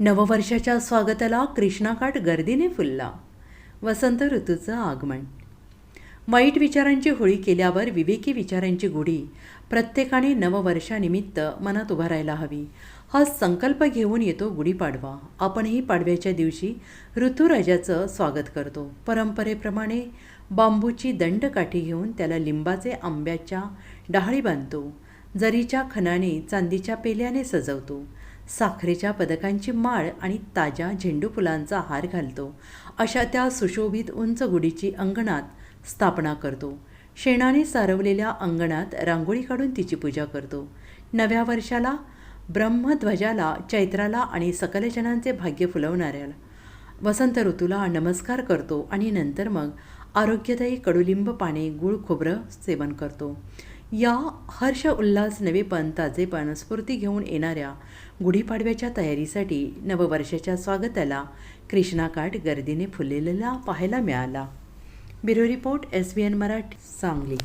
नववर्षाच्या स्वागताला कृष्णाकाठ गर्दीने फुलला. वसंत ऋतूचं आगमन. वाईट विचारांची होळी केल्यावर विवेकी विचारांची गुढी प्रत्येकाने नववर्षानिमित्त मनात उभारायला हवी. हा संकल्प घेऊन येतो गुढीपाडवा. आपणही पाडव्याच्या दिवशी ऋतुराजाचं स्वागत करतो. परंपरेप्रमाणे बांबूची दंडकाठी घेऊन त्याला लिंबाचे आंब्याच्या डहाळी बांधतो. जरीच्या खणाने चांदीच्या पेल्याने सजवतो. साखरेच्या पदकांची माळ आणि ताज्या झेंडू फुलांचा हार घालतो. अशा त्या सुशोभित उंच गुढीची अंगणात स्थापना करतो. शेणाने सारवलेल्या अंगणात रांगोळी काढून तिची पूजा करतो. नव्या वर्षाला ब्रह्मध्वजाला चैत्राला आणि सकलजनांचे भाग्य फुलवणाऱ्याला वसंत ऋतूला नमस्कार करतो आणि नंतर मग आरोग्यदायी कडुलिंब पाने गुळ खोबरं सेवन करतो. या हर्ष उल्हास नवेपण ताजेपण स्फूर्ती घेऊन येणाऱ्या गुढीपाडव्याच्या तयारीसाठी नववर्षाच्या स्वागताला कृष्णाकाठ गर्दीने फुललेला पाहायला मिळाला. Bureau report S B N Marathi Sangli.